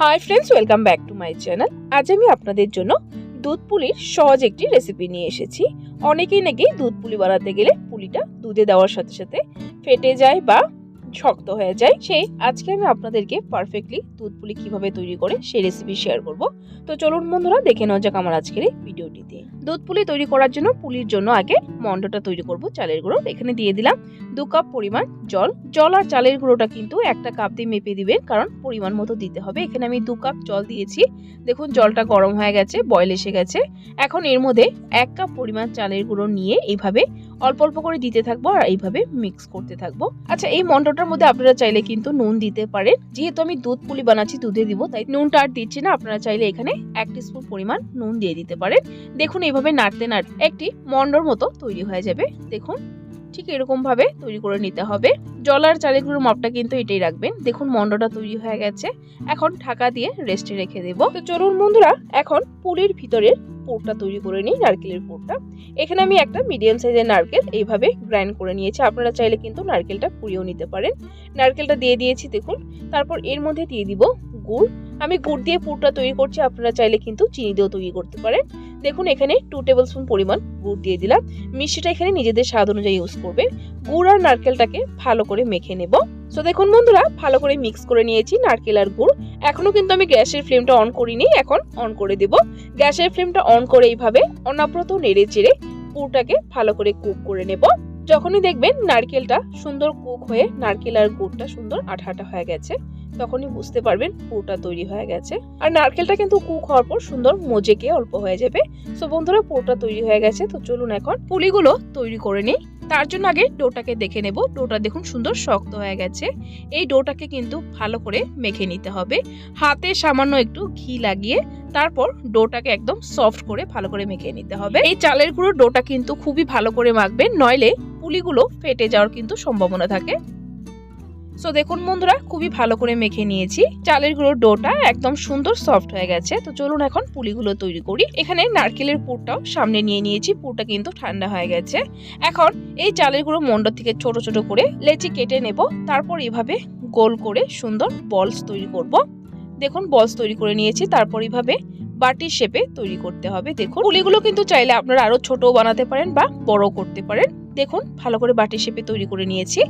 Hi friends welcome back to my channel আজ আমি আপনাদের জন্য দুধ পুলির সহজ একটি রেসিপি নিয়ে এসেছি। অনেকেই নাকি দুধ পুলি বানাতে গেলে পুলিটা দুধে দেওয়ার সাথে সাথে ফেটে যায় বা শক্ত হয়ে যায়। সেই আজকে আমি আপনাদেরকে পারফেক্টলি দুধ পুলি কীভাবে তৈরি করে সেই রেসিপি শেয়ার করব। তো চলুন বন্ধুরা, দেখে নেওয়া যাক আমার আজকের এই ভিডিওটিতে। দুধ পুলি তৈরি করার জন্য পুলির জন্য আগে মন্ডটা তৈরি করব চালের গুঁড়ো। এখানে দিয়ে দিলাম দু কাপ পরিমাণ জল। জল আর চালের গুঁড়োটা কিন্তু একটা কাপ দিয়ে মেপে দিবেন, কারণ পরিমাণ মতো দিতে হবে। এখানে আমি দু কাপ জল দিয়েছি। দেখুন, জলটা গরম হয়ে গেছে, বয়েল এসে গেছে। এখন এর মধ্যে এক কাপ পরিমাণ চালের গুঁড়ো নিয়ে এইভাবে অল্প অল্প করে দিতে থাকব আর এইভাবে মিক্স করতে থাকব। আচ্ছা এই মন্ডটার মধ্যে আপনারা চাইলে কিন্তু নুন দিতে পারেন। যেহেতু আমি দুধ পুলি বানাচ্ছি, দুধে দিব, তাই নুনটা আর দিচ্ছি না। আপনারা চাইলে এখানে এক স্পুন পরিমাণ নুন দিয়ে দিতে পারেন। দেখুন, এইভাবে নাড়তে নাড়তে একটি মন্ডর মতো তৈরি হয়ে যাবে। দেখুন, ঠিক এরকম ভাবে তৈরি করে নিতে হবে। জল আর চালের গুঁড়োর মাপটা কিন্তু এটাই রাখবেন। দেখুন, মন্ডটা তৈরি হয়ে গেছে। এখন ঢাকা দিয়ে রেস্টে রেখে দেব। তো চলুন বন্ধুরা, এখন পুলির ভিতরের পুরটা তৈরি করে নিই, নারকেলের পুরটা। এখানে আমি একটা মিডিয়াম সাইজের নারকেল এইভাবে গ্রাইন্ড করে নিয়েছি। আপনারা চাইলে কিন্তু নারকেলটা পুড়িয়েও নিতে পারেন। নারকেলটা দিয়ে দিয়েছি, দেখুন। তারপর এর মধ্যে দিয়ে দিব গুড়। আমি গুড় দিয়ে পুরটা তৈরি করছি, আপনারা চাইলে কিন্তু চিনি দিয়েও তৈরি করতে পারেন। দেখুন, এখানে টু টেবিল স্পুন পরিমাণ গুড় দিয়ে দিলাম। মিষ্টিটা এখানে নিজেদের স্বাদ অনুযায়ী ইউজ করবেন। গুড় আর নারকেলটাকে ভালো করে মেখে নেব। সো দেখুন বন্ধুরা, ভালো করে মিক্স করে নিয়েছি নারকেল আর গুড়। এখনও কিন্তু আমি গ্যাসের ফ্লেমটা অন করিনি, এখন অন করে দেব। গ্যাসের ফ্লেমটা অন করে এইভাবে অনাব্রত নেড়ে চেড়ে পুরটাকে ভালো করে কুক করে নেব। যখনই দেখবেন নারকেলটা সুন্দর কুক হয়ে, নারকেল আর গুড়টা সুন্দর আঠা আঠা হয়ে গেছে, তখনই বুঝতে পারবেন পুরটা তৈরি হয়ে গেছে। আর নারকেলটা কিন্তু কুক হওয়ার পর সুন্দর মজে মজেকে অল্প হয়ে যাবে। সো বন্ধুরা, পুরটা তৈরি হয়ে গেছে, তো চলুন এখন পুলিগুলো তৈরি করে নিই। তার জন্য আগে ডোটাকে দেখে নেব। ডোটা দেখুন সুন্দর শক্ত হয়ে গেছে। এই ডোটাকে কিন্তু ভালো করে মেখে নিতে হবে। হাতে সামান্য একটু ঘি লাগিয়ে তারপর ডোটাকে একদম সফট করে ভালো করে মেখে নিতে হবে। এই চালের গুঁড়ো ডোটা কিন্তু খুবই ভালো করে মাখবে নইলে পুলিগুলো ফেটে যাওয়ার কিন্তু সম্ভাবনা থাকে। সো দেখুন বন্ধুরা, খুবই ভালো করে মেখে নিয়েছি। চালের গুঁড়োর ডোটা একদম সুন্দর সফট হয়ে গেছে। তো চলুন এখন পুলিগুলো তৈরি করি। এখানে নারকেলের পুরটাও সামনে নিয়ে নিয়েছি, পুরটা কিন্তু ঠান্ডা হয়ে গেছে। এখন এই চালের গুঁড়ো মন্ড থেকে ছোট ছোট করে লেচি কেটে নেব। তারপর এভাবে গোল করে সুন্দর বলস তৈরি করব। দেখুন বলস তৈরি করে নিয়েছি। তারপর এভাবে বাটির শেপে তৈরি করতে হবে। দেখুন, পুলিগুলো কিন্তু চাইলে আপনারা আরও ছোট বানাতে পারেন বা বড় করতে পারেন। দেখুন, ভালো করে বাটি শেপে তৈরি করে নিয়েছি।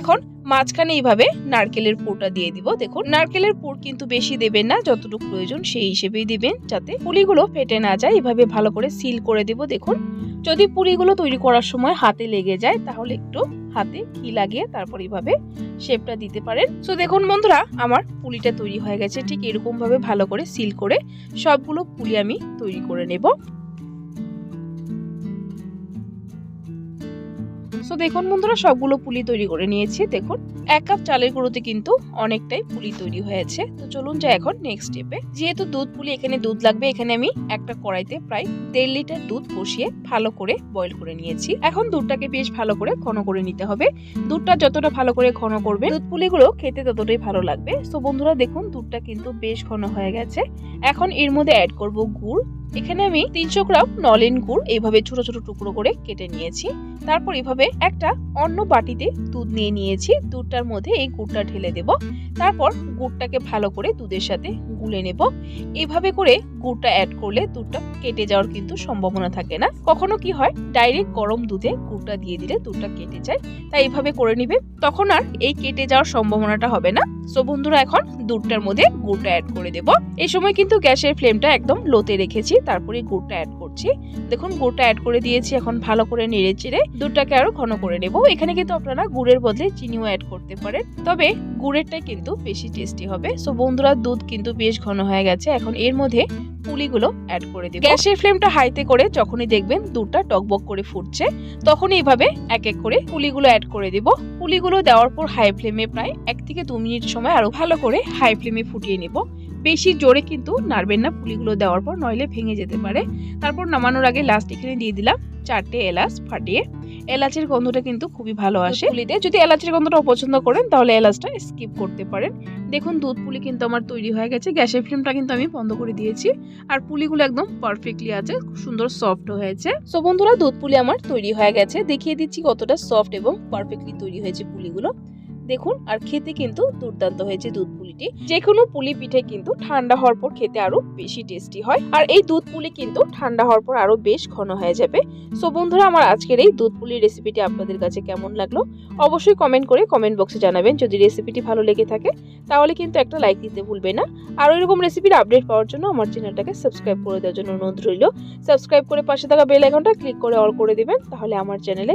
এখন মাঝখানে এইভাবে নারকেলের পুরটা দিয়ে দিব। দেখুন, নারকেলের পুর কিন্তু বেশি দেবেন না, যতটুকু প্রয়োজন সেই হিসেবেই দিবেন, যাতে পুলিগুলো ফেটে না যায়। এভাবে ভালো করে সিল করে দেব, দেখুন। যদি পুলিগুলো তৈরি করার সময় হাতে লেগে যায়, তাহলে একটু হাতে ঘি লাগিয়ে তারপর এইভাবে শেপটা দিতে পারেন। তো দেখুন বন্ধুরা, আমার পুলিটা তৈরি হয়ে গেছে। ঠিক এরকম ভাবে ভালো করে সিল করে সবগুলো পুলি আমি তৈরি করে নেব। সো দেখুন বন্ধুরা, সবগুলো পুলি তৈরি করে নিয়েছি। দেখুন, এক কাপ চালের গুঁড়োতে কিন্তু অনেকটাই পুলি তৈরি হয়েছে। তো চলুন যাই এখন নেক্সট স্টেপে যেহেতু দুধ পুলি এখানে দুধ লাগবে, এখানে আমি একটা কড়াইতে প্রায় দেড় লিটার দুধ বসিয়ে ভালো করে বয়েল করে নিয়েছি। এখন দুধটাকে বেশ ভালো করে ঘন করে নিতে হবে। দুধটা যতটা ভালো করে ঘন করবে দুধ পুলিগুলো খেতে ততটাই ভালো লাগবে। সো বন্ধুরা, দেখুন দুধটা কিন্তু বেশ ঘন হয়ে গেছে। এখন এর মধ্যে অ্যাড করব গুড়। এখানে আমি তিনশো গ্রাম নলেন গুড় এইভাবে ছোট ছোট টুকরো করে কেটে নিয়েছি। তারপর এভাবে একটা অন্য বাটিতে দুধ নিয়ে নিয়েছি। দুধটার মধ্যে এই গুড়টা ঢেলে দেব। তারপর গুড়টাকে ভালো করে দুধের সাথে গুলে নেব। এভাবে করে গুড়টা অ্যাড করলে দুধটা কেটে যাওয়ার কিন্তু সম্ভাবনা থাকে না। কখনো কি হয় ডাইরেক্ট গরম দুধে গুড়টা দিয়ে দিলে দুধটা কেটে যায়, তাই এইভাবে করে নিবে। তখন আর এই কেটে যাওয়ার সম্ভাবনাটা হবে না। সো বন্ধুরা, এখন দুধটার মধ্যে গুড়টা অ্যাড করে দেব। এই সময় কিন্তু গ্যাসের ফ্লেমটা একদম লোতে রেখেছি, তারপরে গুড়টা অ্যাড করছি। দেখুন, গুড়টা অ্যাড করে দিয়েছি, এখন ভালো করে নেড়ে চেড়ে দুধটাকে আরও ঘন করে নেব। এখানে কিন্তু আপনারা গুড়ের বদলে চিনিও অ্যাড করতে পারেন। তবে গুড়েরটাই কিন্তু বেশি টেস্টি হবে। সো বন্ধুরা, দুধ কিন্তু বেশ ঘন হয়ে গেছে। এখন এর মধ্যে পুলিগুলো অ্যাড করে দেব। গ্যাসের ফ্লেমটা হাইতে করে যখনই দেখবেন দুধটা টকবক করে ফুটছে তখন এইভাবে এক এক করে পুলিগুলো অ্যাড করে দেব। পুলিগুলো দেওয়ার পর হাই ফ্লেমে প্রায় এক থেকে দু মিনিট সময় আরও ভালো করে হাই ফ্লেমে ফুটিয়ে নেব। বেশি জোরে কিন্তু নাড়বেন না পুলিগুলো দেওয়ার পর নইলে ভেঙে যেতে পারে। তারপর নামানোর আগে লাস্ট এখানে দিয়ে দিলাম চারটে এলাচ ফাটিয়ে। এলাচের গন্ধটা কিন্তু খুবই ভালো আসে। পুলিতে? যদি এলাচের গন্ধটা অপছন্দ করেন তাহলে এলাচটা স্কিপ করতে পারেন। দেখুন দুধ পুলি কিন্তু আমার তৈরি হয়ে গেছে। গ্যাসের ফ্লেমটা কিন্তু আমি বন্ধ করে দিয়েছি। আর পুলিগুলো একদম পারফেক্টলি আছে খুব সুন্দর সফট হয়েছে। সো বন্ধুরা দুধ পুলি আমার তৈরি হয়ে গেছে। দেখিয়ে দিচ্ছি কতটা সফট এবং পারফেক্টলি তৈরি হয়েছে পুলিগুলো। দেখুন, আর খেতে কিন্তু দুর্দান্ত হয়েছে দুধ পুলিটি। যে কোনো পুলি পিঠে কিন্তু ঠান্ডা হওয়ার পর খেতে আরও বেশি টেস্টি হয়। আর এই দুধ পুলি কিন্তু ঠান্ডা হওয়ার পর আরও বেশ ঘন হয়ে যাবে। সো বন্ধুরা, আমার আজকের এই দুধ পুলির রেসিপিটি আপনাদের কাছে কেমন লাগল? অবশ্যই কমেন্ট করে কমেন্ট বক্সে জানাবেন যদি রেসিপিটি ভালো লেগে থাকে। তাহলে কিন্তু একটা লাইক দিতে ভুলবে না। আর এরকম রেসিপির আপডেট পাওয়ার জন্য আমার চ্যানেলটাকে সাবস্ক্রাইব করে দেওয়ার জন্য অনুরোধ রইল। সাবস্ক্রাইব করে পাশে থাকা বেল আইকনটা ক্লিক করে অল করে দিবেন। তাহলে আমার চ্যানেলে